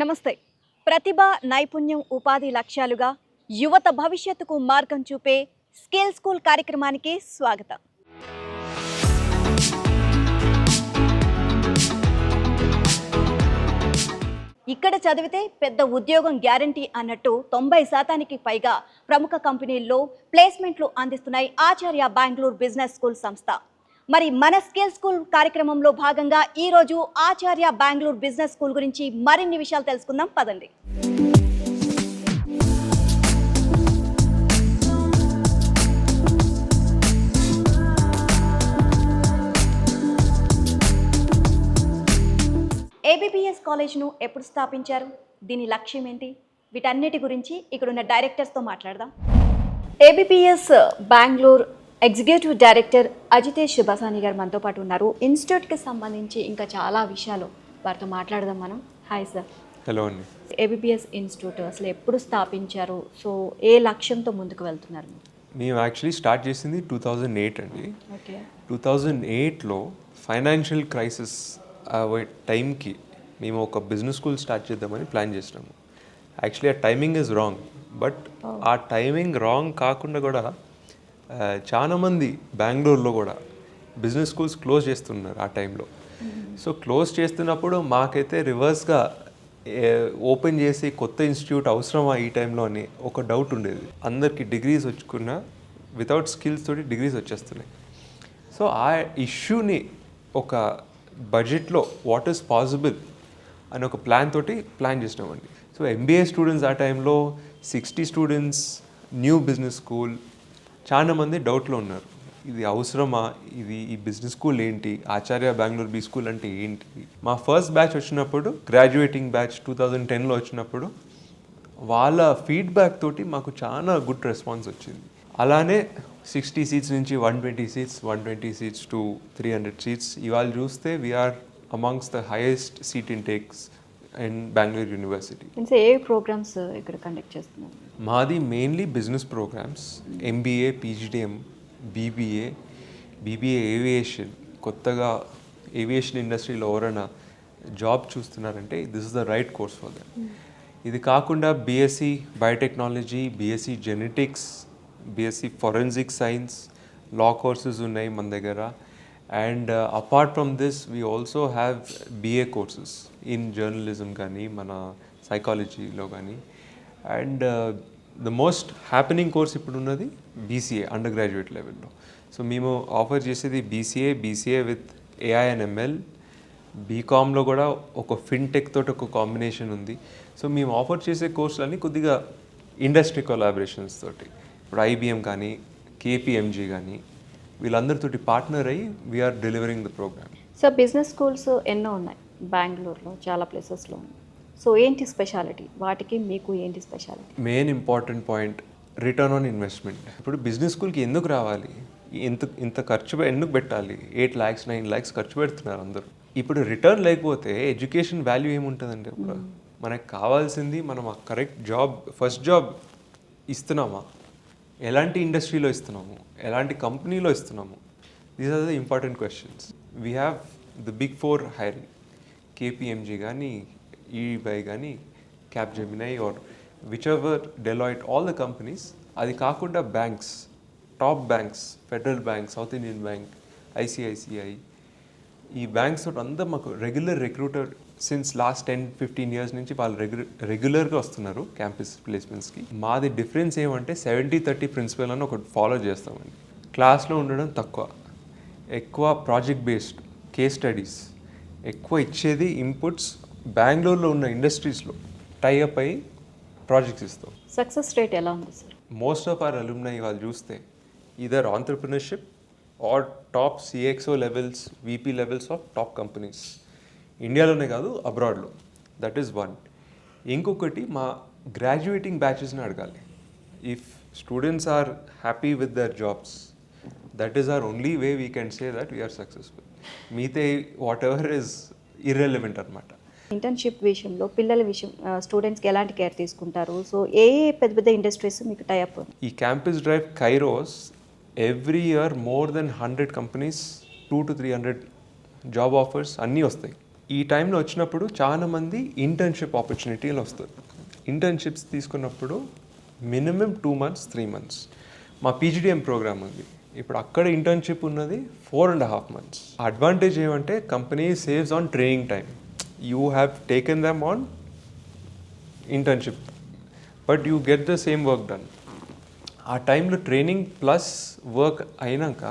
నమస్తే. ప్రతిభ నైపుణ్యం ఉపాధి లక్ష్యాలుగా యువత భవిష్యత్తుకు మార్గం చూపే స్కిల్ స్కూల్ కార్యక్రమానికి స్వాగతం. ఇక్కడ చదివితే పెద్ద ఉద్యోగం గ్యారంటీ అన్నట్టు తొంభై శాతానికి పైగా ప్రముఖ కంపెనీల్లో ప్లేస్మెంట్లు అందిస్తున్నాయి ఆచార్య బెంగళూరు బిజినెస్ స్కూల్ సంస్థ. మరి మన స్కిల్ స్కూల్ కార్యక్రమంలో భాగంగా ఈరోజు ఆచార్య బెంగళూరు బిజినెస్ స్కూల్ గురించి మరిన్ని విషయాలు తెలుసుకుందాం. పదండి. ఏబిపిఎస్ కాలేజ్ను ఎప్పుడు స్థాపించారు? దీని లక్ష్యం ఏంటి? వీటన్నిటి గురించి ఇక్కడున్న డైరెక్టర్స్తో మాట్లాడదాం. ABPS Bengaluru executive director Ajitesh Basani గారు మనతో పాటు ఉన్నారు. ఇన్స్టిట్యూట్కి సంబంధించి ఇంకా చాలా విషయాలు వారితో మాట్లాడదాం మనం. హాయ్ సార్ హలో అండి. ఏబిపిఎస్ ఇన్స్టిట్యూట్ అసలు ఎప్పుడు స్థాపించారు? సో ఏ లక్ష్యంతో ముందుకు వెళ్తున్నారు మేము యాక్చువల్లీ స్టార్ట్ చేసింది టూ థౌజండ్ ఎయిట్ అండి. ఓకే. టూ థౌజండ్ ఎయిట్లో ఫైనాన్షియల్ క్రైసిస్ టైంకి మేము ఒక బిజినెస్ స్కూల్ స్టార్ట్ చేద్దామని ప్లాన్ చేసినాము. యాక్చువల్లీ ఆ టైమింగ్ ఇస్ రాంగ్ బట్ ఆ టైమింగ్ రాంగ్ కాకుండా కూడా చాలామంది బెంగళూరులో కూడా బిజినెస్ స్కూల్స్ క్లోజ్ చేస్తున్నారు ఆ టైంలో. సో క్లోజ్ చేస్తున్నప్పుడు మాకైతే రివర్స్గా ఓపెన్ చేసి కొత్త ఇన్స్టిట్యూట్ అవసరమా ఈ టైంలో అని ఒక డౌట్ ఉండేది. అందరికి డిగ్రీస్ వచ్చుకున్న వితౌట్ స్కిల్స్ తోటి డిగ్రీస్ వచ్చేస్తున్నాయి. సో ఆ ఇష్యూని ఒక బడ్జెట్లో వాట్ ఈస్ పాసిబుల్ అని ఒక ప్లాన్ తోటి ప్లాన్ చేసినామండి. సో ఎంబీఏ స్టూడెంట్స్ ఆ టైంలో sixty students new business school చాలా మంది డౌట్లో ఉన్నారు. ఇది అవసరమా? ఇది ఈ బిజినెస్ స్కూల్ ఏంటి? ఆచార్య బెంగళూరు బీ స్కూల్ అంటే ఏంటి? మా ఫస్ట్ బ్యాచ్ వచ్చినప్పుడు గ్రాడ్యుయేటింగ్ బ్యాచ్ టూ థౌజండ్ టెన్లో వచ్చినప్పుడు వాళ్ళ ఫీడ్బ్యాక్ తోటి మాకు చాలా గుడ్ రెస్పాన్స్ వచ్చింది. అలానే సిక్స్టీ సీట్స్ నుంచి one twenty seats one twenty seats to three hundred seats. ఇవాళ చూస్తే we're amongst the highest seat intakes in Bengaluru university A programmes ఇక్కడ కండక్ట్ చేస్తున్నారు మాది mainly business programmes MBA PGDM BBA BBA aviation కొత్తగా aviation ఇండస్ట్రీలో ఎవరైనా job చూస్తున్నారంటే this is the right course for them ఇది కాకుండా BSc biotechnology BSc genetics BSc forensic science law courses ఉన్నాయి మన దగ్గర. And apart from this we also have BA courses in journalism కానీ మన సైకాలజీలో కానీ. And the most happening course ఇప్పుడు ఉన్నది బీసీఏ అండర్ గ్రాడ్యుయేట్ లెవెల్లో సో మేము ఆఫర్ చేసేది BCA BCA with AI and ML బీకామ్లో కూడా ఒక ఫిన్టెక్ తోటి ఒక కాంబినేషన్ ఉంది. సో మేము ఆఫర్ చేసే కోర్సులన్నీ కొద్దిగా ఇండస్ట్రీ కొలాబరేషన్స్ తోటి. ఇప్పుడు ఐబిఎం కానీ కేపీఎంజీ కానీ వీళ్ళందరితోటి పార్ట్నర్ అయ్యి we're delivering the programme so business schools ఎన్నో ఉన్నాయి. బెంగళూరులో చాలా ప్లేసెస్లో ఉన్నాయి. సో ఏంటి స్పెషాలిటీ వాటికి మీకు ఏంటి speciality main important point return on investment ఇప్పుడు బిజినెస్ స్కూల్కి ఎందుకు రావాలి? ఇంత ఇంత ఖర్చు ఎందుకు పెట్టాలి? ఎయిట్ ల్యాక్స్ నైన్ ల్యాక్స్ ఖర్చు పెడుతున్నారు అందరూ. ఇప్పుడు రిటర్న్ లేకపోతే ఎడ్యుకేషన్ వాల్యూ ఏముంటుందండి? ఇప్పుడు మనకు కావాల్సింది మనం ఆ కరెక్ట్ జాబ్ ఫస్ట్ జాబ్ ఇస్తున్నామా? ఎలాంటి ఇండస్ట్రీలో ఇస్తున్నాము? ఎలాంటి కంపెనీలో ఇస్తున్నాము? These are the important questions we have the big four hiring KPMG కానీ ఈబై కానీ Capgemini or whichever Deloitte all the companies అది కాకుండా banks top banks Federal Bank South Indian Bank ICICI ఈ బ్యాంక్స్ తోటి అంతా మాకు regular recruiter since last ten fifteen years నుంచి వాళ్ళు రెగ్యులర్ రెగ్యులర్గా వస్తున్నారు క్యాంపస్ ప్లేస్మెంట్స్కి మాది డిఫరెన్స్ ఏమంటే సెవెంటీ థర్టీ ప్రిన్సిపల్ అని ఒకటి ఫాలో చేస్తామండి. క్లాస్లో ఉండడం తక్కువ. ఎక్కువ ప్రాజెక్ట్ బేస్డ్ కేస్ స్టడీస్ ఎక్కువ ఇచ్చేది ఇన్పుట్స్ బెంగళూరులో ఉన్న ఇండస్ట్రీస్లో టైఅప్ అయ్యి ప్రాజెక్ట్స్ ఇస్తాం. సక్సెస్ రేట్ ఎలా ఉంది sir most of our alumni వాళ్ళు చూస్తే either entrepreneurship or top CXO levels VP levels of top companies ఇండియాలోనే కాదు అబ్రాడ్లో దట్ ఈస్ వన్ ఇంకొకటి మా గ్రాడ్యుయేటింగ్ బ్యాచెస్ని అడగాలి. If students are happy with their jobs that is our only way we can say that we're successful మీతే whatever is irrelevant అనమాట internship విషయంలో పిల్లల విషయం స్టూడెంట్స్కి ఎలాంటి కేర్ తీసుకుంటారు? సో ఏ పెద్ద పెద్ద ఇండస్ట్రీస్ మీకు టైఅప్ ఈ campus drive kairos every year more than hundred companies two to three hundred job offers అన్నీ వస్తాయి. ఈ టైంలో వచ్చినప్పుడు చాలా మంది ఇంటర్న్షిప్ ఆపర్చునిటీలు వస్తుంది ఇంటర్న్షిప్స్ తీసుకున్నప్పుడు minimum two months three months మా పీజీడిఎం ప్రోగ్రామ్ ఉంది. ఇప్పుడు అక్కడ ఇంటర్న్షిప్ ఉన్నది four and half months advantage ఏమంటే company saves on training time you have taken them on internship but you get the same work done ఆ టైంలో training plus work అయినాక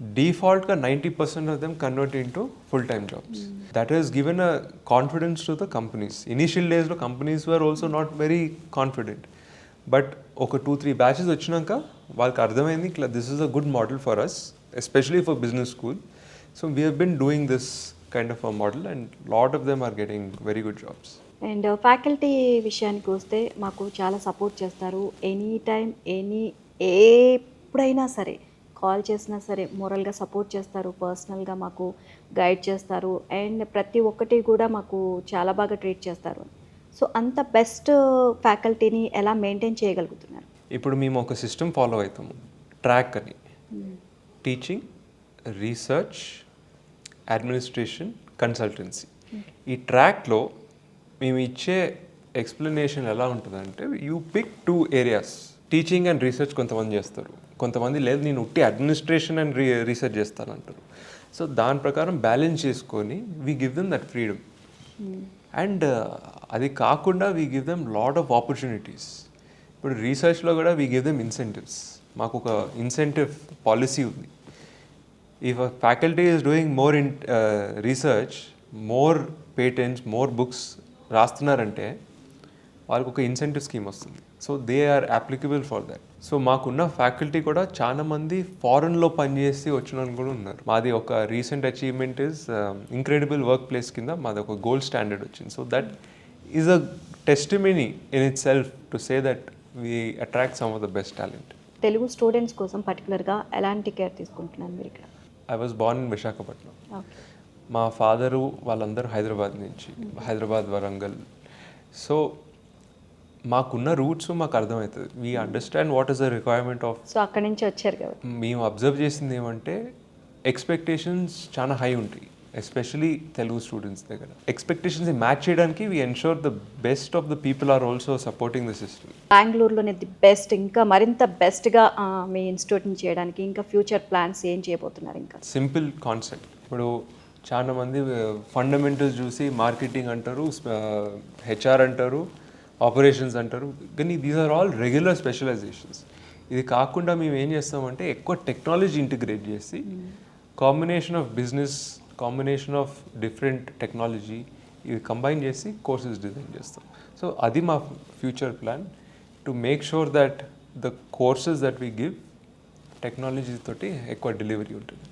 డిఫాల్ట్గా ninety percent of them convert into full time jobs that is given a confidence to the companies initial డేస్లో companies were also not very confident but ఒక two three batches వచ్చినాక వాళ్ళకి అర్థమైంది ఇట్లా this is a good model for us especially for business school so we have been doing this kind of a model and lot of them are getting very good jobs and faculty విషయానికి వస్తే మాకు చాలా support చేస్తారు. Any time any ఎప్పుడైనా సరే call చేసినా సరే మోరల్గా support చేస్తారు పర్సనల్గా మాకు గైడ్ చేస్తారు అండ్ ప్రతి ఒక్కటి కూడా మాకు చాలా బాగా ట్రీట్ చేస్తారు. సో అంత బెస్ట్ ఫ్యాకల్టీని ఎలా మెయింటైన్ చేయగలుగుతున్నారు? ఇప్పుడు మేము ఒక సిస్టమ్ ఫాలో అవుతాము ట్రాక్ అని. Teaching research administration consultancy. ఈ ట్రాక్లో మేము ఇచ్చే ఎక్స్ప్లెనేషన్ ఎలా ఉంటుందంటే you pick two areas teaching and research కొంతమంది చేస్తారు. కొంతమంది లేదు నేను ఉట్టి అడ్మినిస్ట్రేషన్ అండ్ రీ రీసెర్చ్ చేస్తానంటారు సో దాని ప్రకారం బ్యాలెన్స్ చేసుకొని we give them that freedom and అది కాకుండా we give them lot of opportunities ఇప్పుడు రీసెర్చ్లో కూడా వీ గివ్ దెమ్ ఇన్సెంటివ్స్ మాకు ఒక ఇన్సెంటివ్ పాలసీ ఉంది. If faculty is doing more in research more patents more books రాస్తున్నారంటే వాళ్ళకు ఒక ఇన్సెంటివ్ స్కీమ్ వస్తుంది. So they are applicable for that so మాకున్న ఫ్యాకల్టీ కూడా చాలా మంది ఫారెన్లో పనిచేసి వచ్చిన వాళ్ళు కూడా ఉన్నారు. మాది ఒక recent achievement is incredible workplace కింద మాది ఒక గోల్డ్ స్టాండర్డ్ వచ్చింది. So that is a testimony in itself to say that we attract some of the best talent Telugu students కోసం పర్టికులర్గా ఎలాంటి కేర్ తీసుకుంటున్నారు మీరు ఇక్కడ? I was born in Visakhapatnam మా ఫాదరు వాళ్ళందరూ హైదరాబాద్ నుంచి హైదరాబాద్ వరంగల్. సో మాకున్న రూట్స్ మాకు అర్థమవుతుంది. We understand what is the requirement of so అక్కడి నుంచి వచ్చారు కాబట్టి. మేము అబ్జర్వ్ చేసింది ఏమంటే ఎక్స్పెక్టేషన్స్ చాలా హై ఉంటాయి. ఎస్పెషలీ తెలుగు స్టూడెంట్స్ దగ్గర. ఎక్స్పెక్టేషన్స్ మ్యాచ్ చేయడానికి we ensure the best of the people are also supporting the system బెంగళూరులోనే the best ఇంకా మరింత బెస్ట్గా మీ ఇన్స్టిట్యూట్ని చేయడానికి ఇంకా ఫ్యూచర్ ప్లాన్స్ ఏం చేయబోతున్నారు ఇంకా? సింపుల్ కాన్సెప్ట్ ఇప్పుడు చాలా మంది ఫండమెంటల్స్ చూసి మార్కెటింగ్ అంటారు హెచ్ఆర్ అంటారు ఆపరేషన్స్ అంటారు. కానీ these are all regular specialisations ఇది కాకుండా మేము ఏం చేస్తామంటే ఎక్కువ టెక్నాలజీ ఇంటిగ్రేట్ చేసి combination of business combination of different technology ఇవి కంబైన్ చేసి కోర్సెస్ డిజైన్ చేస్తాం. సో అది మా future plan to make sure that the courses that we give technology తోటి ఎక్కువ డెలివరీ ఉంటుంది.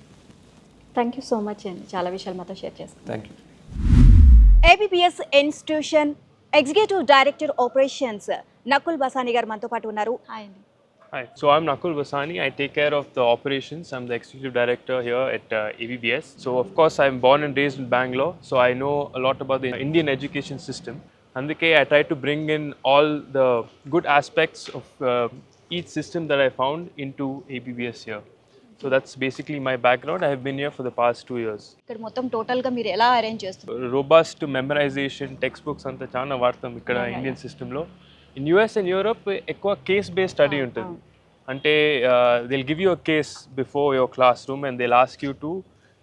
థ్యాంక్ యూ సో మచ్ అండి చాలా విషయాలు మాతో షేర్ చేస్తాను thank you ABPS institution executive director operations Nakul Basani గారు మనతో పాటు ఉన్నారు Hi, so I'm Nakul Vasani. I take care of the operations. I'm the executive director here at uh, ABBS. So, of course, I'm born and raised in Bangalore, so I know a lot about the Indian education system. Andike, I try to bring in all the good aspects of uh, each system that I found into ABBS here. So, that's basically my background. I have been here for the past two years. ఇక్కడ మొత్తం టోటల్గా మీరు ఎలా arrange చేస్తున్నారు? Robust memorisation text books అంతా చాలా వాడతాం ఇక్కడ ఇండియన్ సిస్టంలో ఇన్ యూఎస్ అండ్ యూరోప్ ఎక్కువ కేస్ బేస్డ్ స్టడీ ఉంటుంది. అంటే they'll give you a case before your classroom and they'll ask you to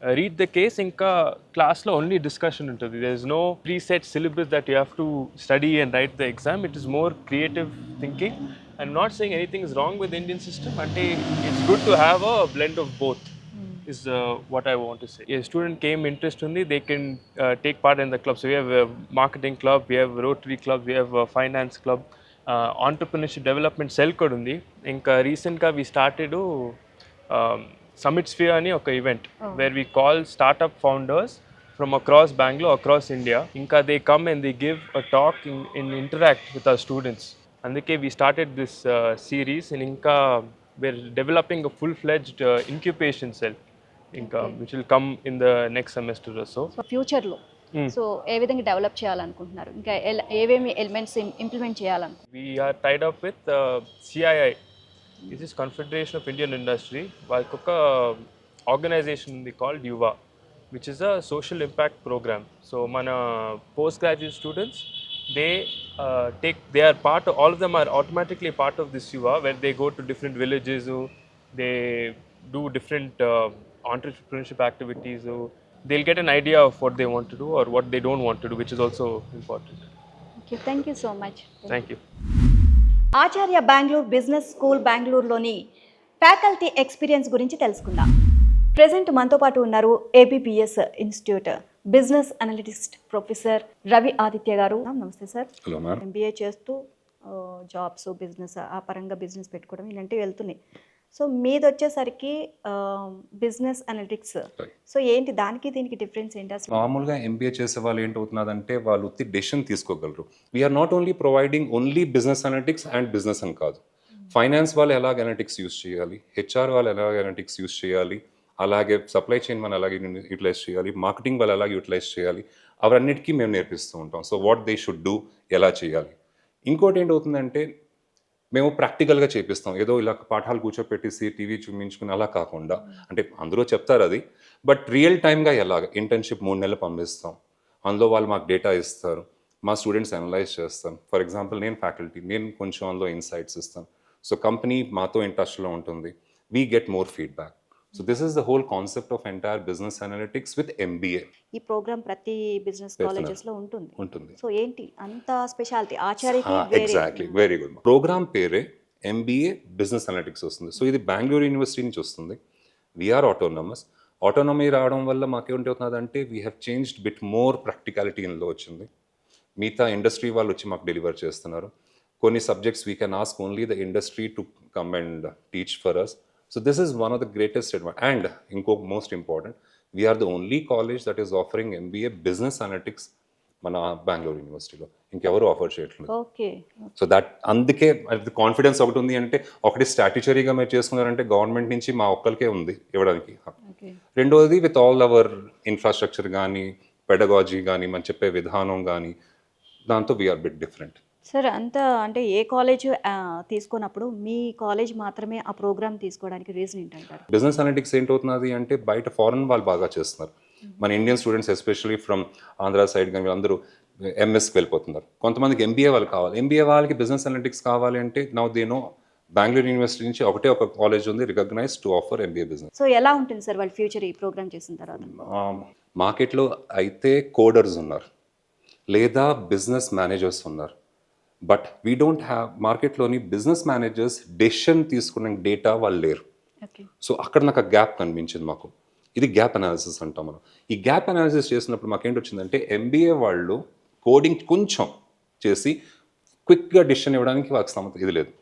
read the case ఇంకా క్లాస్లో ఓన్లీ డిస్కషన్ ఉంటుంది. There is no preset syllabus that you have to study and write the exam it is more creative thinking I'm not saying anything is wrong with Indian system అంటే it's good to have a blend of both is what I want say student came interest ఉంది they can take part in the clubs we have marketing club we have Rotary club we have finance club entrepreneurship development cell కూడా ఉంది ఇంకా రీసెంట్గా we started summits fear అని ఒక event where we call startup founders from across Bangalore across India ఇంకా they come and they give a talk in interact with our students అందుకే we started this series and ఇంకా we're developing full fledged incubation cell ఇంకా which will come in the next semester so ఫ్యూచర్లో so ఏ విధంగా develop చేయాలనుకుంటున్నారు? ఇంకా ఏవేమి elements implement చేయాలను we're tied up with CII this is confederation of Indian industry వాళ్ళకి ఒక ఆర్గనైజేషన్ ఉంది called Yuva which is a social impact programme so మన postgraduate students they uh, take they are part all of them are automatically part of this yuva where they go to different villages they do different uh, entrepreneurship activities they'll get an idea of what they want to do or what they don't want to do which is also important okay thank you so much thank you Acharya Bengaluru business school బెంగళూరులోని faculty experience గురించి తెలుసుకుందాం present మనతో పాటు ఉన్నారు ABPS institute business analyst professor Ravi Aditya గారు. నమస్తే sir. Hello ma'am. MBA చేస్తూ jobs business ఆ పరంగా బిజినెస్ పెట్టుకోవడం ఇలాంటివి వెళ్తున్నాయి. సో మీది వచ్చేసరికి బిజినెస్ అనలిటిక్స్. సో ఏంటి దానికి దీనికి డిఫరెన్స్ ఏంటి అసలు? మామూలుగా ఎంబీఏ చేసే వాళ్ళు ఏంటవుతున్నదంటే వాళ్ళు ఉత్తి decision తీసుకోగలరు. We're not only providing only business analytics and business అని కాదు. ఫైనాన్స్ వాళ్ళు ఎలాగ అనలిటిక్స్ యూస్ చేయాలి? హెచ్ఆర్ వాళ్ళు ఎలాగ అనలిటిక్స్ యూస్ చేయాలి? అలాగే సప్లై చైన్ మనం అలాగే యూటిలైజ్ చేయాలి మార్కెటింగ్ వాళ్ళు అలాగే యూటిలైజ్ చేయాలి అవన్నిటికీ మేము నేర్పిస్తూ ఉంటాం. So what they should do ఎలా చేయాలి? ఇంకోటి ఏంటవుతుందంటే మేము ప్రాక్టికల్గా చేపిస్తాం. ఏదో ఇలా పాఠాలు కూర్చోపెట్టేసి టీవీ చూపించుకుని అలా కాకుండా అంటే అందరూ చెప్తారు అది బట్ రియల్ టైమ్గా ఎలాగ ఇంటర్న్షిప్ మూడు నెలలు పంపిస్తాం. అందులో వాళ్ళు మాకు డేటా ఇస్తారు మా స్టూడెంట్స్ అనలైజ్ చేస్తాం ఫర్ ఎగ్జాంపుల్ నేను ఫ్యాకల్టీ నేను కొంచెం అందులో ఇన్సైట్స్ ఇస్తాను. సో కంపెనీ మాతో ఇన్ టచ్లో ఉంటుంది. We get more feedback so this is the whole concept of entire business analytics with MBA ఈ ప్రోగ్రామ్ ప్రతి బిజినెస్ కాలేజెస్లో ఉంటుంది. ఉంటుంది. సో ఏంటి? అంత స్పెషాలిటీ. ఆచార్యకి వేరే ఎగ్జాక్ట్లీ వెరీ గుడ్ ప్రోగ్రామ్ పేరే ఎంబీఏ బిజినెస్ అనలిటిక్స్ వస్తుంది. సో ఇది బెంగళూరు యూనివర్సిటీ నుంచి వస్తుంది. వీఆర్ ఆటోనమస్ ఆటోనమీ రావడం వల్ల మాకేంటి అవుతున్నదంటే we have changed bit more practicality ఇందులో వచ్చింది. మిగతా ఇండస్ట్రీ వాళ్ళు వచ్చి మాకు డెలివర్ చేస్తున్నారు. కొన్ని subjects we can ask only the industry to come and teach for us so this is one of the greatest advantage and ఇంకో most important we are the only college that is offering MBA business analytics మన బెంగళూరు యూనివర్సిటీలో ఇంకెవరు offer చేయట్లేదు. So that అందుకే అది confidence ఒకటి ఉంది అంటే ఒకటి స్టాట్యుచరీగా మీరు చేసుకున్నారంటే గవర్నమెంట్ నుంచి మా ఒక్కరికే ఉంది ఇవ్వడానికి. రెండోది విత్ ఆల్ అవర్ ఇన్ఫ్రాస్ట్రక్చర్ కానీ పెడగాజీ కానీ మనం చెప్పే విధానం కానీ దాంతో వీఆర్ బిట్ డిఫరెంట్ సార్ అంత అంటే ఏ కాలేజ్ తీసుకున్నప్పుడు మీ కాలేజ్ మాత్రమే ఆ ప్రోగ్రామ్ తీసుకోవడానికి రీజన్ ఏంటంటారు? బిజినెస్ అనలిటిక్స్ ఏంటవుతున్నది అంటే బయట ఫారెన్ వాళ్ళు బాగా చేస్తున్నారు. మన Indian students especially from Andhra side కానీ వీళ్ళందరూ ఎంఎస్కి వెళ్ళిపోతున్నారు. కొంతమందికి ఎంబీఏ వాళ్ళు కావాలి. ఎంబీఏ వాళ్ళకి బిజినెస్ అనలిటిక్స్ కావాలి అంటే now they know Bengaluru university నుంచి ఒకటే ఒక కాలేజ్ ఉంది recognise to offer MBA business. So ఎలా ఉంటుంది సార్ వాళ్ళ ఫ్యూచర్ ఈ ప్రోగ్రామ్ చేసిన తర్వాత? మార్కెట్లో అయితే కోడర్స్ ఉన్నారు. లేదా బిజినెస్ మేనేజర్స్ ఉన్నారు. బట్ వీ డోంట్ హ్యావ్ మార్కెట్లోని బిజినెస్ మేనేజర్స్ డెసిషన్ తీసుకున్న డేటా వాళ్ళు లేరు. సో అక్కడ నాకు ఆ గ్యాప్ కనిపించింది మాకు. ఇది గ్యాప్ అనాలిసిస్ అంటాం మనం. ఈ గ్యాప్ అనాలిసిస్ చేసినప్పుడు మాకేంటి వచ్చిందంటే ఎంబీఏ వాళ్ళు కోడింగ్ కొంచెం చేసి క్విక్గా డిసిషన్ ఇవ్వడానికి వాళ్ళకి సమత ఇది లేదు.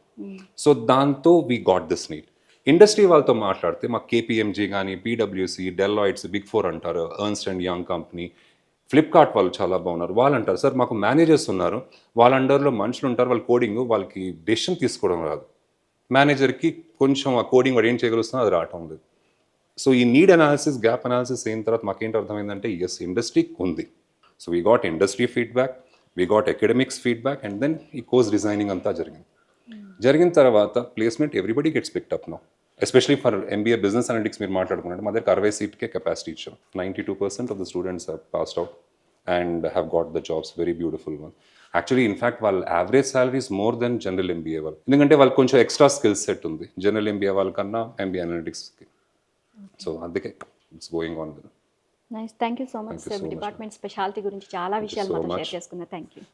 సో దాంతో we got this need industry వాళ్ళతో మాట్లాడితే మాకు కేపీఎంజీ కానీ పీడబ్ల్యూసి డెల్లాయిడ్స్ బిగ్ ఫోర్ అంటారు Ernst and Young company Flipkart వాళ్ళు చాలా బాగున్నారు. వాళ్ళు అంటారు సార్ మాకు మేనేజర్స్ ఉన్నారు. వాళ్ళ అండర్లో మనుషులు ఉంటారు. వాళ్ళ కోడింగ్ వాళ్ళకి డెసిషన్ తీసుకోవడం రాదు. మేనేజర్కి కొంచెం ఆ కోడింగ్ వాడు ఏం చేయగలుగుతున్నా అది రావటం లేదు. సో ఈ నీడ్ అనాలిసిస్ గ్యాప్ అనాలిసిస్ అయిన తర్వాత మాకేంటి అర్థమైందంటే ఎస్ ఇండస్ట్రీ ఉంది. So we got industry feedback we got academics feedback and then ఈ కోర్స్ డిజైనింగ్ అంతా జరిగింది. జరిగిన తర్వాత placement everybody gets picked up no especially for MBA business analytics మీరు మాట్లాడుకున్నట్టు మా దగ్గర అరవై సీట్కే కెపాసిటీ ఇచ్చాం ninety two percent of the students passed out and have got the jobs very beautiful one actually in fact వాళ్ళ average salaries more than general MBA వాళ్ళు. ఎందుకంటే వాళ్ళకి కొంచెం ఎక్స్ట్రా స్కిల్ సెట్ ఉంది. జనరల్ ఎంబీఏ వాళ్ళకన్నా MBA అనలిటిక్స్కి so అందుకే it's going on with nice thank you so much Thank you sir so much, department speciality గురించి చాలా విషయాలు మాతో. షేర్ చేసుకున్నారు. Thank you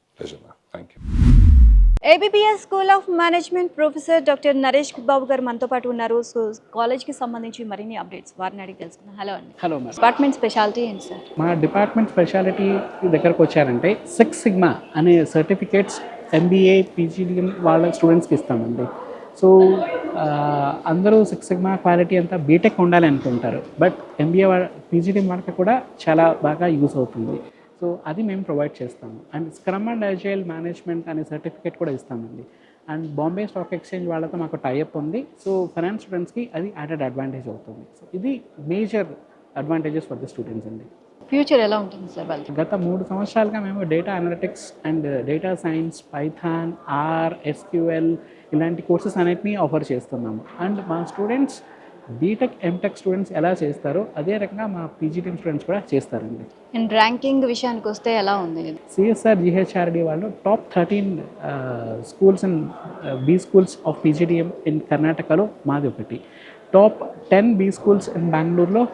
thank you ABPS school of management professor doctor Naresh Babu garu మనతో పాటు ఉన్నారు. So కాలేజ్కి సంబంధించి మరిన్ని అప్డేట్స్ వారిని అడిగి తెలుసుకుందాం. హలో అండి. హలో డిపార్ట్మెంట్ స్పెషాలిటీ ఏంటి సార్ మా డిపార్ట్మెంట్ స్పెషాలిటీ దగ్గరకు వచ్చారంటే సిక్స్ సిగ్మా అనే సర్టిఫికేట్స్ ఎంబీఏ పీజీడిఎం వాళ్ళ స్టూడెంట్స్కి ఇస్తామండి. సో అందరూ సిక్స్ సిగ్మా క్వాలిటీ అంతా బీటెక్ ఉండాలి అనుకుంటారు. బట్ ఎంబీఏ పీజీడిఎం వాళ్ళకి కూడా చాలా బాగా యూస్ అవుతుంది. సో అది మేము ప్రొవైడ్ చేస్తాము. And scrum and agile management అనే సర్టిఫికేట్ కూడా ఇస్తామండి. అండ్ బాంబే స్టాక్ ఎక్స్చేంజ్ వాళ్ళతో మాకు టైఅప్ ఉంది. సో ఫైనాన్స్ స్టూడెంట్స్కి అది యాడెడ్ అడ్వాంటేజ్ అవుతుంది. సో ఇది major advantages for the students అండి. ఫ్యూచర్ ఎలా ఉంటుంది సార్ వాళ్ళకి? గత మూడు సంవత్సరాలుగా మేము data analytics and data science Python R SQL ఇలాంటి కోర్సెస్ అన్నిటినీ ఆఫర్ చేస్తున్నాము. అండ్ మా students B Tech M Tech students ఎలా చేస్తారో అదే రకంగా మా పీజీటీఎం స్టూడెంట్స్ కూడా చేస్తారండి. అండ్ ర్యాంకింగ్ విషయానికి వస్తే ఎలా ఉంది? సిఎస్ఆర్ జిహెచ్ఆర్డి వాళ్ళు top thirteen schools and B schools of PGDM in కర్ణాటకలో మాది ఒకటి. Top ten B schools in బెంగళూరులో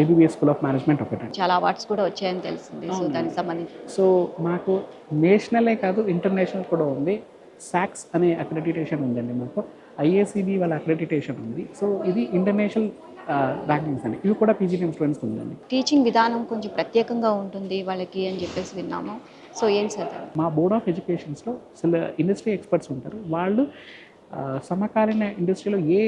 ఏబిబిఎస్ స్కూల్ ఆఫ్ మేనేజ్మెంట్ ఒకటి. చాలా అవార్డ్స్ కూడా వచ్చాయని తెలిసింది. సో దానికి సంబంధించి సో మాకు నేషనలే కాదు ఇంటర్నేషనల్ కూడా ఉంది. సాక్స్ అనే అక్రెడిటేషన్ ఉందండి మాకు. ఐఏసీబీ వాళ్ళ అక్రెడిటేషన్ ఉంది. సో ఇది ఇంటర్నేషనల్ ర్యాంకింగ్స్ అండి. ఇవి కూడా పీజీడిఎం స్టూడెంట్స్ ఉందండి. టీచింగ్ విధానం కొంచెం ప్రత్యేకంగా ఉంటుంది వాళ్ళకి అని చెప్పేసి విన్నాము. సో ఏం సార్? మా బోర్డ్ ఆఫ్ ఎడ్యుకేషన్స్లో అసలు ఇండస్ట్రీ ఎక్స్పర్ట్స్ ఉంటారు. వాళ్ళు సమకాలీన ఇండస్ట్రీలో ఏ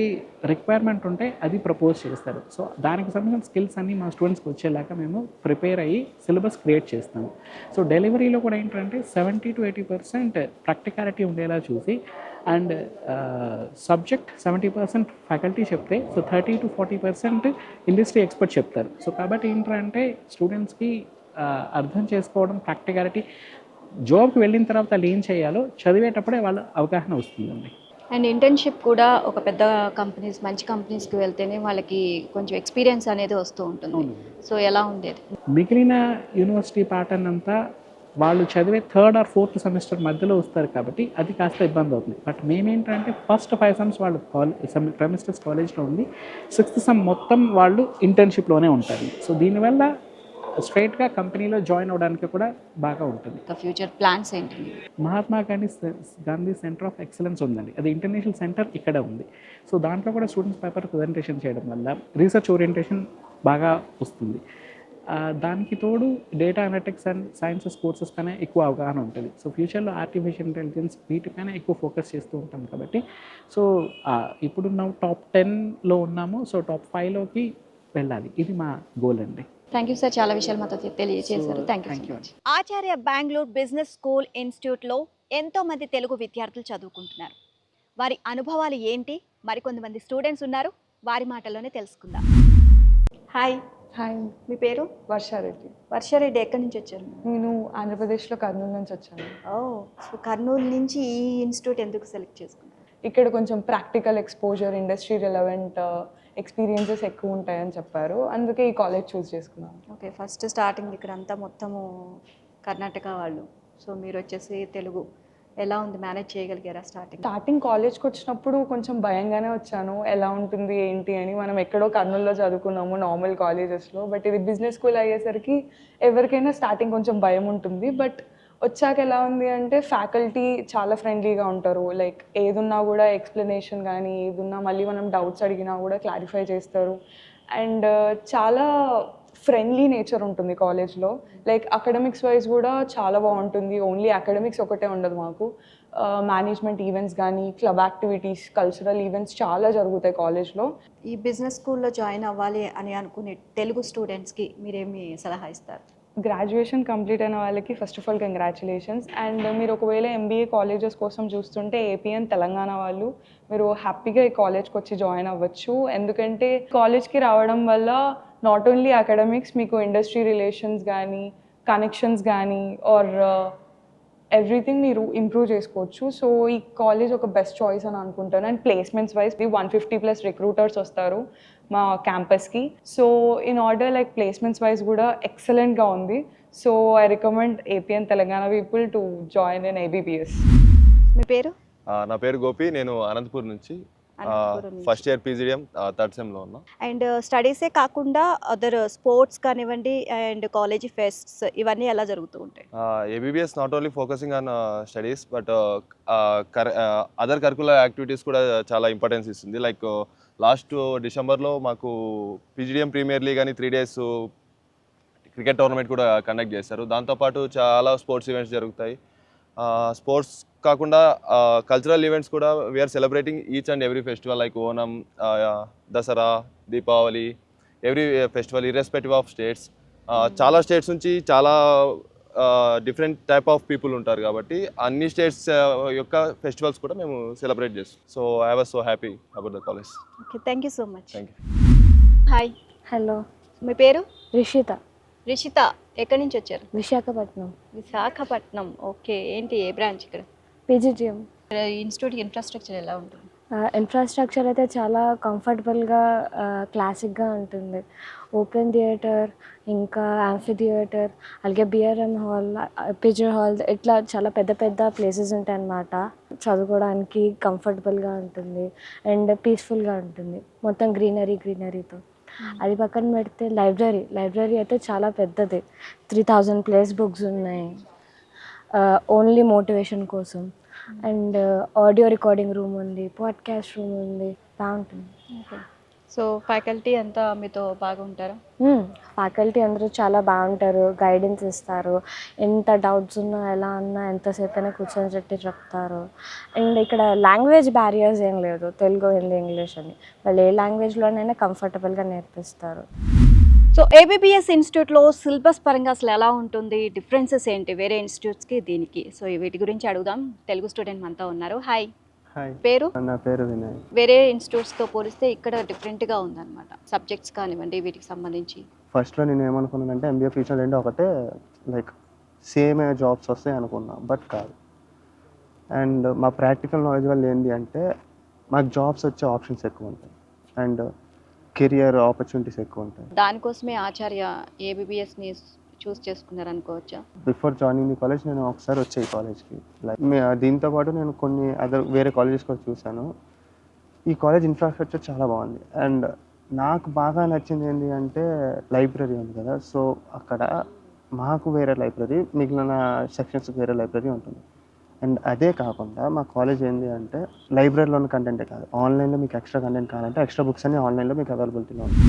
రిక్వైర్మెంట్ ఉంటే అది ప్రపోజ్ చేస్తారు. సో దానికి సంబంధించిన స్కిల్స్ అన్నీ మా స్టూడెంట్స్కి వచ్చేలాగా మేము ప్రిపేర్ అయ్యి సిలబస్ క్రియేట్ చేస్తాము. సో డెలివరీలో కూడా ఏంటంటే seventy to eighty percent practicality ఉండేలా చూసి and subject seventy percent faculty చెప్తే so thirty to forty percent industry expert చెప్తారు. సో కాబట్టి ఏంటంటే స్టూడెంట్స్కి అర్థం చేసుకోవడం ప్రాక్టికాలిటీ జాబ్కి వెళ్ళిన తర్వాత వాళ్ళు ఏం చేయాలో చదివేటప్పుడే వాళ్ళ అవగాహన వస్తుందండి. అండ్ ఇంటర్న్షిప్ కూడా ఒక పెద్ద కంపెనీస్ మంచి కంపెనీస్కి వెళ్తేనే వాళ్ళకి కొంచెం ఎక్స్పీరియన్స్ అనేది వస్తూ ఉంటుంది. సో ఎలా ఉండేది? మిగిలిన యూనివర్సిటీ ప్యాటర్న్ అంతా వాళ్ళు చదివే థర్డ్ ఆర్ ఫోర్త్ సెమిస్టర్ మధ్యలో వస్తారు కాబట్టి అది కాస్త ఇబ్బంది అవుతుంది. బట్ మేమేంటంటే ఫస్ట్ ఫైవ్ సెమ్స్ వాళ్ళు కాలేజ్ సెమిస్టర్స్ కాలేజ్లో ఉంది సిక్స్త్ సెమ్ మొత్తం వాళ్ళు ఇంటర్న్షిప్లోనే ఉంటారు. సో దీనివల్ల స్ట్రైట్గా కంపెనీలో జాయిన్ అవ్వడానికి కూడా బాగా ఉంటుంది. ఫ్యూచర్ ప్లాన్స్ ఏంటి? Mahatma Gandhi Gandhi centre of excellence ఉందండి. అది ఇంటర్నేషనల్ సెంటర్ ఇక్కడ ఉంది. సో దాంట్లో కూడా స్టూడెంట్స్ పేపర్ ప్రజెంటేషన్ చేయడం వల్ల రీసెర్చ్ ఓరియంటేషన్ బాగా వస్తుంది. దానికి తోడు data analytics and sciences courses పైన ఎక్కువ అవగాహన ఉంటుంది. సో ఫ్యూచర్లో ఆర్టిఫిషియల్ ఇంటెలిజెన్స్ వీటిపైన ఎక్కువ ఫోకస్ చేస్తూ ఉంటాం కాబట్టి. సో ఆ, ఇప్పుడున్న టాప్ టెన్లో ఉన్నాము. సో టాప్ ఫైవ్లోకి వెళ్ళాలి. ఇది మా గోల్ అండి. థ్యాంక్ యూ సార్ చాలా విషయాలు మాతో తెలియజేశారు. Thank you Acharya Bengaluru business school ఇన్స్టిట్యూట్లో ఎంతో మంది తెలుగు విద్యార్థులు చదువుకుంటున్నారు. వారి అనుభవాలు ఏంటి? మరికొంతమంది స్టూడెంట్స్ ఉన్నారు. వారి మాటల్లోనే తెలుసుకుందాం. హాయ్ హాయ్ మీ పేరు? వర్షారెడ్డి వర్షారెడ్డి ఎక్కడి నుంచి వచ్చారు? నేను ఆంధ్రప్రదేశ్లో కర్నూలు నుంచి వచ్చాను. ఓ సో కర్నూలు నుంచి ఈ ఇన్స్టిట్యూట్ ఎందుకు సెలెక్ట్ చేసుకున్నారు? ఇక్కడ కొంచెం practical exposure industry relevant experiences ఎక్కువ ఉంటాయని చెప్పారు. అందుకే ఈ కాలేజ్ చూస్ చేసుకున్నాను. ఓకే ఫస్ట్ స్టార్టింగ్ ఇక్కడ అంతా మొత్తము కర్ణాటక వాళ్ళు. సో మీరు వచ్చేసి తెలుగు. ఎలా ఉంది? మేనేజ్ చేయగలిగారా స్టార్టింగ్ స్టార్టింగ్ కాలేజ్కి వచ్చినప్పుడు కొంచెం భయంగానే వచ్చాను. ఎలా ఉంటుంది ఏంటి అని మనం ఎక్కడో కర్నూలులో చదువుకున్నాము నార్మల్ కాలేజెస్లో బట్ ఇది బిజినెస్ స్కూల్ అయ్యేసరికి ఎవరికైనా స్టార్టింగ్ కొంచెం భయం ఉంటుంది. బట్ వచ్చాక ఎలా ఉంది అంటే ఫ్యాకల్టీ చాలా ఫ్రెండ్లీగా ఉంటారు. లైక్ ఏదున్నా కూడా ఎక్స్ప్లెనేషన్ కానీ ఏదున్నా మళ్ళీ మనం డౌట్స్ అడిగినా కూడా క్లారిఫై చేస్తారు. అండ్ uh, చాలా ఫ్రెండ్లీ నేచర్ ఉంటుంది కాలేజ్లో లైక్ అకాడమిక్స్ వైజ్ కూడా చాలా బాగుంటుంది. ఓన్లీ అకాడమిక్స్ ఒకటే ఉండదు మాకు. మేనేజ్మెంట్ ఈవెంట్స్ కానీ క్లబ్ యాక్టివిటీస్ కల్చరల్ ఈవెంట్స్ చాలా జరుగుతాయి కాలేజ్లో ఈ బిజినెస్ స్కూల్లో జాయిన్ అవ్వాలి అని అనుకునే తెలుగు స్టూడెంట్స్కి మీరేమి సలహా ఇస్తారు? గ్రాడ్యుయేషన్ కంప్లీట్ అయిన వాళ్ళకి first of all congratulations and మీరు ఒకవేళ ఎంబీఏ కాలేజెస్ కోసం చూస్తుంటే ఏపీఎన్ తెలంగాణ వాళ్ళు మీరు హ్యాపీగా ఈ కాలేజ్కి వచ్చి జాయిన్ అవ్వచ్చు. ఎందుకంటే కాలేజ్కి రావడం వల్ల నాట్ ఓన్లీ అకాడమిక్స్ మీకు ఇండస్ట్రీ రిలేషన్స్ కానీ కనెక్షన్స్ కానీ ఆర్ ఎవ్రీథింగ్ మీరు ఇంప్రూవ్ చేసుకోవచ్చు. సో ఈ కాలేజ్ ఒక బెస్ట్ చాయిస్ అని అనుకుంటాను. And placements wise one fifty plus recruiters వస్తారు. మా క్యాంపస్కి so in order like placements wise కూడా ఎక్సలెంట్గా ఉంది. So I recommend AP and Telangana people to join in ABBS మీ పేరు? ఆ, నా పేరు గోపి. నేను అనంతపురం నుంచి. ఫస్ట్ ఇయర్ పీజీడిఎం థర్డ్ సెమ్లో ఉన్నా. అండ్ స్టడీసే కాకుండా అదర్ స్పోర్ట్స్ కానివ్వండి అండ్ కాలేజీ ఫెస్ట్స్ ఇవన్నీ ఎలా జరుగుతూ ఉంటాయి? ABBS not only focusing on studies but other curricular activities కూడా చాలా ఇంపార్టెన్స్ ఇస్తుంది. లైక్ లాస్ట్ డిసెంబర్లో మాకు పీజీడిఎం ప్రీమియర్ లీగ్ అని త్రీ డేస్ క్రికెట్ టోర్నమెంట్ కూడా కండక్ట్ చేస్తారు దాంతోపాటు చాలా స్పోర్ట్స్ ఈవెంట్స్ జరుగుతాయి. స్పోర్ట్స్ కాకుండా కల్చరల్ ఈవెంట్స్ కూడా we're celebrating each and every festival like Onam Dasara Deepavali every festival irrespective of states చాలా స్టేట్స్ నుంచి చాలా డిఫరెంట్ టైప్ ఆఫ్ పీపుల్ ఉంటారు కాబట్టి అన్ని స్టేట్స్ యొక్క ఫెస్టివల్స్ కూడా మేము సెలబ్రేట్ చేస్తాం. So I was so happy about the college okay thank you so much thank you hi hello మీ పేరు? రిషిత రిషిత ఎక్కడి నుంచి వచ్చారు? విశాఖపట్నం. విశాఖపట్నం. ఓకే ఏంటి ఏ బ్రాంచ్ ఇక్కడ? పీజీటీఎం ఇన్స్టిట్యూట్ ఇన్ఫ్రాస్ట్రక్చర్ ఎలా ఉంటుంది? ఇన్ఫ్రాస్ట్రక్చర్ అయితే చాలా కంఫర్టబుల్గా క్లాసిక్గా ఉంటుంది. ఓపెన్ థియేటర్ ఇంకా యాంఫీ థియేటర్ అలాగే బిఆర్ఎం హాల్ పిజర్ హాల్ ఇట్లా చాలా పెద్ద పెద్ద ప్లేసెస్ ఉంటాయి అన్నమాట. చదువుకోవడానికి కంఫర్టబుల్గా ఉంటుంది అండ్ పీస్ఫుల్గా ఉంటుంది. మొత్తం గ్రీనరీ గ్రీనరీతో అది పక్కన పెడితే లైబ్రరీ లైబ్రరీ అయితే చాలా పెద్దది. త్రీ థౌజండ్ ప్లేస్ బుక్స్ ఉన్నాయి. ఓన్లీ మోటివేషన్ కోసం. అండ్ ఆడియో రికార్డింగ్ రూమ్ ఉంది పాడ్కాస్ట్ రూమ్ ఉంది బాగుంటుంది సో ఫ్యాకల్టీ అంతా మీతో బాగుంటారా? ఫ్యాకల్టీ అందరూ చాలా బాగుంటారు గైడెన్స్ ఇస్తారు. ఎంత డౌట్స్ ఉన్నా ఎలా ఉన్నా ఎంతసేపు అయినా కూర్చొని చెట్టి చెప్తారు. అండ్ ఇక్కడ లాంగ్వేజ్ బ్యారియర్స్ ఏం లేదు తెలుగు హిందీ ఇంగ్లీష్ అని. వాళ్ళు ఏ లాంగ్వేజ్లోనైనా కంఫర్టబుల్గా నేర్పిస్తారు. సో ఏబిబిఎస్ ఇన్స్టిట్యూట్లో సిలబస్ పరంగా అసలు ఎలా ఉంటుంది? డిఫరెన్సెస్ ఏంటి? వేరే ఇన్స్టిట్యూట్స్కి దీనికి. సో వీటి గురించి అడుగుదాం. తెలుగు స్టూడెంట్ మనతో ఉన్నారు. హాయ్ హాయ్ పేరు? నా పేరు వినయ్. వేరే ఇన్స్టిట్యూట్స్తో పోలిస్తే ఇక్కడ డిఫరెంట్గా ఉందన్నమాట. సబ్జెక్ట్స్ కానివ్వండి వీటికి సంబంధించి. ఫస్ట్లో నేను ఏమనుకున్నానంటే ఎంబీఏ ఫ్యూచర్ రెండు ఒకటే లైక్ సేమ్ జాబ్స్ వస్తాయి అనుకున్నా బట్ కాదు. అండ్ మా ప్రాక్టికల్ నాలెడ్జ్ వల్ల ఏంటి అంటే మాకు జాబ్స్ వచ్చే ఆప్షన్స్ ఎక్కువ ఉంటాయి. అండ్ కెరియర్ ఆపర్చునిటీస్ ఎక్కువ ఉంటాయి దానికోసమే ఆచార్య ఏబిబిఎస్ని చూస్ చేసుకున్నారు అనుకోవచ్చా బిఫోర్ జాయినింగ్ ది కాలేజ్ నేను ఒకసారి వచ్చే ఈ కాలేజ్కి. లైక్ దీంతో పాటు నేను కొన్ని అదర్ వేరే కాలేజెస్ కూడా చూశాను. ఈ కాలేజ్ ఇన్ఫ్రాస్ట్రక్చర్ చాలా బాగుంది. అండ్ నాకు బాగా నచ్చింది ఏంటి అంటే లైబ్రరీ ఉంది కదా. సో అక్కడ మాకు వేరే లైబ్రరీ మిగిలిన సెక్షన్స్కి వేరే లైబ్రరీ ఉంటుంది. అండ్ అదే కాకుండా మా కాలేజ్ ఏంటి అంటే లైబ్రరీలో ఉన్న కంటెంటే కాదు. ఆన్లైన్లో మీకు ఎక్స్ట్రా కంటెంట్ కావాలంటే ఎక్స్ట్రా బుక్స్ అన్ని ఆన్లైన్లో మీకు అవైలబిలిటీలో ఉంది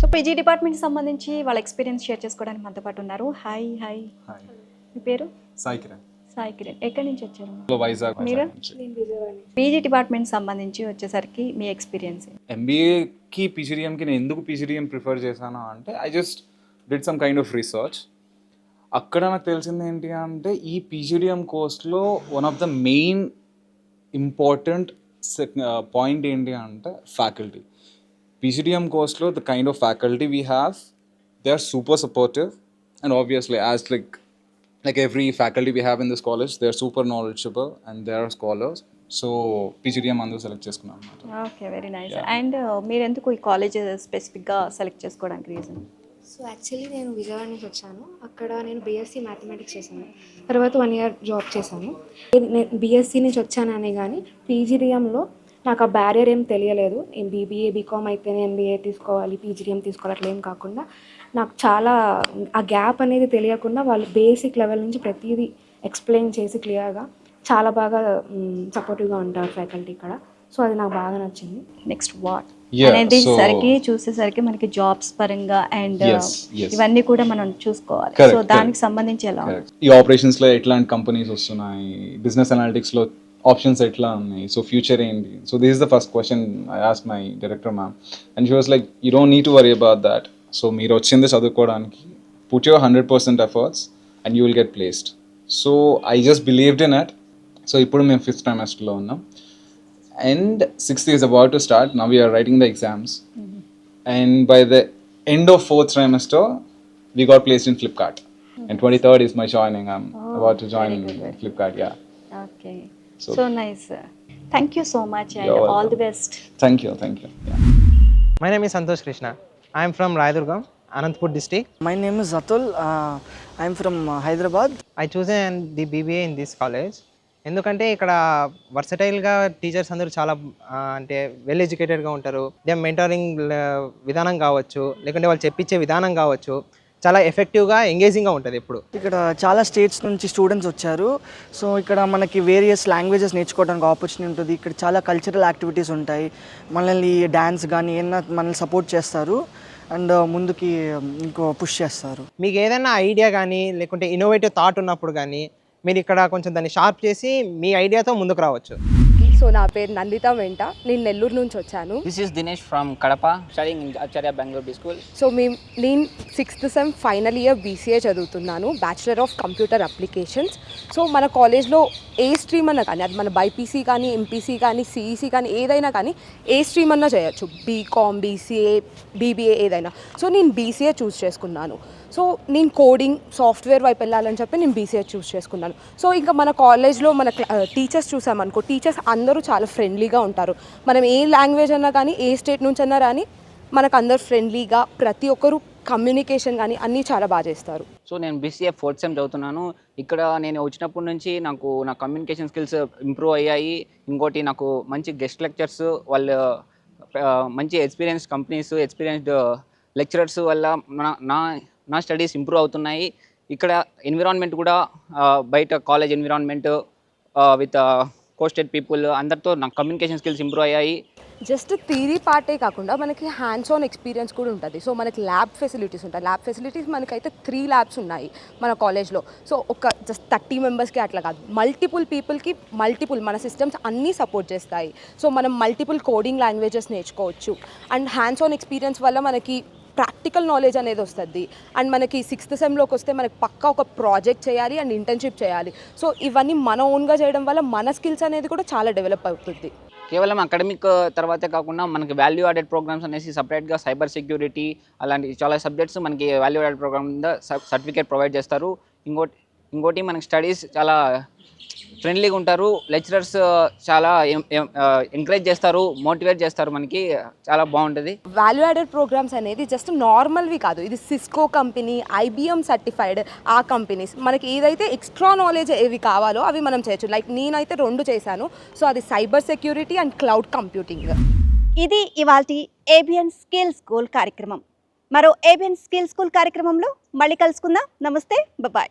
సో పీజీ డిపార్ట్మెంట్ సంబంధించి వాళ్ళ ఎక్స్పీరియన్స్ షేర్ చేసుకోవడానికి మనతో పాటు ఉన్నారు. హాయ్ హాయ్ మీ పేరు? సాయి కిరణ్ సాయి కిరణ్ ఎక్కడి నుంచి వచ్చారు? వైజాగ్ మీరు? పీజీ డిపార్ట్మెంట్ సంబంధించి వచ్చేసరికి మీ ఎక్స్పీరియన్స్ ఎంబీఏకి పీజీడిఎంకి నేను ఎందుకు పీజీడిఎం ప్రిఫర్ చేశాను అంటే I just did some kind of research అక్కడ నాకు తెలిసింది ఏంటి అంటే ఈ పీజీడిఎం కోర్స్లో one of the main important point ఏంటి అంటే ఫ్యాకల్టీ పీజీడిఎం కోర్స్లో the kind of faculty we have they are super supportive and obviously as like like every faculty we have in this college, they're super knowledgeable and they're scholars. So PGDM అందరూ select చేసుకున్నాం అనమాట okay very nice and మీరు ఎందుకు ఈ college స్పెసిఫిక్గా select చేసుకోవడానికి reason so actually నేను విజయవాడ నుంచి వచ్చాను. అక్కడ నేను బీఎస్సీ మ్యాథమెటిక్స్ చేశాను. తర్వాత వన్ ఇయర్ జాబ్ చేశాను. నేను బీఎస్సీ నుంచి వచ్చాననే కానీ పీజీడిఎంలో నాకు ఆ బ్యారియర్ ఏం తెలియలేదు. నేను బీబీఏ బీకామ్ అయితేనే ఎంబీఏ తీసుకోవాలి పీజీడిఎం తీసుకోవాలి అట్లా ఏం కాకుండా నాకు చాలా ఆ గ్యాప్ అనేది తెలియకుండా వాళ్ళు బేసిక్ లెవెల్ నుంచి ప్రతిదీ ఎక్స్ప్లెయిన్ చేసి క్లియర్గా చాలా బాగా సపోర్టివ్గా ఉంటారు ఫ్యాకల్టీ ఇక్కడ. సో అది నాకు బాగా నచ్చింది. నెక్స్ట్ వాట్ Yeah, అనేది so- సరికి చూసేసరికి మనకి జాబ్స్ పరంగా అండ్ yes. ఇవన్నీ కూడా మనం చూసుకోవాలి. సో. దానికి సంబంధించి ఎలా? ఈ ఆపరేషన్స్లో ఎట్లాంటి కంపెనీస్ వస్తున్నాయి? బిజినెస్ అనాలిటిక్స్లో ఆప్షన్స్ ఎట్లా ఉన్నాయి? సో ఫ్యూచర్ ఏంటి? So this is the first question I ask my director ma'am and she was like you don't need to worry about that so మీరు వచ్చింది చదువుకోవడానికి put your hundred percent efforts and you will get placed so I just believed in it so ఇప్పుడు మేము fifth ట్రైమాస్టర్లో ఉన్నాం. and sixth is about to start. Now we are writing the exams, mm-hmm. and by the end of fourth trimester, we got placed in Flipkart. Mm-hmm. And 23rd is my joining. I'm oh, about to join Flipkart. Yeah. Okay. So, so nice. Thank you so much, and all welcome. the best. Thank you. Thank you. Yeah. My name is Santosh Krishna. I'm from Raidurgam. Anandpur district. My name is Atul. Uh, I'm from uh, Hyderabad. I chose the BBA in this college. ఎందుకంటే ఇక్కడ వర్సటైల్గా teachers అందరూ చాలా అంటే well ఎడ్యుకేటెడ్గా ఉంటారు. They mentoring విధానం కావచ్చు లేకుంటే వాళ్ళు చెప్పించే విధానం కావచ్చు చాలా ఎఫెక్టివ్గా ఎంగేజింగ్గా ఉంటుంది ఎప్పుడు. ఇక్కడ చాలా స్టేట్స్ నుంచి స్టూడెంట్స్ వచ్చారు. సో ఇక్కడ మనకి వేరియస్ లాంగ్వేజెస్ నేర్చుకోవడానికి ఆపర్చునిటీ ఉంటుంది. ఇక్కడ చాలా కల్చరల్ యాక్టివిటీస్ ఉంటాయి. మనల్ని డ్యాన్స్ కానీ ఏమన్నా మనల్ని సపోర్ట్ చేస్తారు. అండ్ ముందుకి ఇంకో పుష్ చేస్తారు. మీకు ఏదైనా ఐడియా కానీ లేకుంటే ఇన్నోవేటివ్ థాట్ ఉన్నప్పుడు కానీ మీరు ఇక్కడ కొంచెం దాన్ని షార్ప్ చేసి మీ ఐడియాతో ముందుకు రావచ్చు. సో నా పేరు నందిత వెంట. నేను నెల్లూరు నుంచి వచ్చాను. This is Dinesh from Kadapa, studying in Acharya Bangalore B School. So మేము నేను sixth sem final year BCA చదువుతున్నాను bachelor of computer applications so మన కాలేజ్లో ఏ స్ట్రీమ్ అన్నా కానీ అది మన బైపీసీ కానీ ఎంపీసీ కానీ సిఈసీ కానీ ఏదైనా కానీ ఏ స్ట్రీమ్ అన్నా చేయొచ్చు. బీకామ్ బీసీఏ బీబీఏ ఏదైనా. సో నేను బీసీఏ చూస్ చేసుకున్నాను. సో నేను కోడింగ్ సాఫ్ట్వేర్ వైపు వెళ్ళాలని చెప్పి నేను బీసీఏ చూస్ చేసుకున్నాను. సో ఇంకా మన కాలేజ్లో మన టీచర్స్ uh, చూసామనుకో టీచర్స్ అందరూ చాలా ఫ్రెండ్లీగా ఉంటారు. మనం ఏ లాంగ్వేజ్ అన్నా కానీ ఏ స్టేట్ నుంచి అన్నా కానీ మనకు అందరు ఫ్రెండ్లీగా ప్రతి ఒక్కరు కమ్యూనికేషన్ కానీ అన్నీ చాలా బాగా చేస్తారు. సో నేను బీసీఏ ఫోర్త్ సెమ్ చదువుతున్నాను. ఇక్కడ నేను వచ్చినప్పటి నుంచి నాకు నా కమ్యూనికేషన్ స్కిల్స్ ఇంప్రూవ్ అయ్యాయి. ఇంకోటి నాకు మంచి గెస్ట్ లెక్చర్స్ వాళ్ళు మంచి ఎక్స్పీరియన్స్ కంపెనీస్ ఎక్స్పీరియన్స్డ్ లెక్చరర్స్ వల్ల నా నా స్టడీస్ ఇంప్రూవ్ అవుతున్నాయి. ఇక్కడ ఎన్విరాన్మెంట్ కూడా బయట college environment with costed people అందరితో నా కమ్యూనికేషన్ స్కిల్స్ ఇంప్రూవ్ అయ్యాయి. జస్ట్ థీరీ పార్టే కాకుండా మనకి హ్యాండ్స్ ఆన్ ఎక్స్పీరియన్స్ కూడా ఉంటుంది. సో మనకి ల్యాబ్ ఫెసిలిటీస్ ఉంటాయి. ల్యాబ్ ఫెసిలిటీస్ మనకైతే త్రీ ల్యాబ్స్ ఉన్నాయి మన కాలేజ్లో. సో ఒక జస్ట్ థర్టీ మెంబర్స్కి అట్లా కాదు. మల్టిపుల్ పీపుల్కి మల్టిపుల్ మన సిస్టమ్స్ అన్నీ సపోర్ట్ చేస్తాయి. సో మనం మల్టిపుల్ కోడింగ్ లాంగ్వేజెస్ నేర్చుకోవచ్చు. అండ్ హ్యాండ్స్ ఆన్ ఎక్స్పీరియన్స్ వల్ల మనకి ప్రాక్టికల్ నాలెడ్జ్ అనేది వస్తుంది. అండ్ మనకి సిక్స్త్ సెమ్లోకి వస్తే మనకి పక్కా ఒక ప్రాజెక్ట్ చేయాలి అండ్ ఇంటర్న్షిప్ చేయాలి. సో ఇవన్నీ మన ఓన్గా చేయడం వల్ల మన స్కిల్స్ అనేది కూడా చాలా డెవలప్ అవుతుంది. కేవలం అకాడమిక్ uh, తర్వాతే కాకుండా మనకి వాల్యూ యాడెడ్ ప్రోగ్రామ్స్ అనేసి సపరేట్గా సైబర్ సెక్యూరిటీ అలాంటి చాలా సబ్జెక్ట్స్ మనకి వాల్యూ యాడెడ్ ప్రోగ్రామ్ కింద సర్టిఫికేట్ ప్రొవైడ్ చేస్తారు. ఇంకోటి ఇంకోటి మనకి స్టడీస్ చాలా ఫ్రెండ్లీగా ఉంటారు. లెక్చరర్స్ చాలా ఎంకరేజ్ చేస్తారు మోటివేట్ చేస్తారు మనకి. చాలా బాగుంటుంది. వాల్యూ యాడెడ్ ప్రోగ్రామ్స్ అనేది జస్ట్ నార్మల్వి కాదు. ఇది సిస్కో కంపెనీ ఐబిఎం సర్టిఫైడ్ ఆ కంపెనీస్ మనకి ఏదైతే ఎక్స్ట్రా నాలెడ్జ్ ఏవి కావాలో అవి మనం చేయొచ్చు. లైక్ నేనైతే రెండు చేశాను. సో అది cyber security and cloud computing ఇది ఇవాల్టి ఏబిఎన్ స్కిల్ స్కూల్ కార్యక్రమం. మరో ఏబిఎన్ స్కిల్ స్కూల్ కార్యక్రమంలో మళ్ళీ కలుసుకుందాం. నమస్తే. బాయ్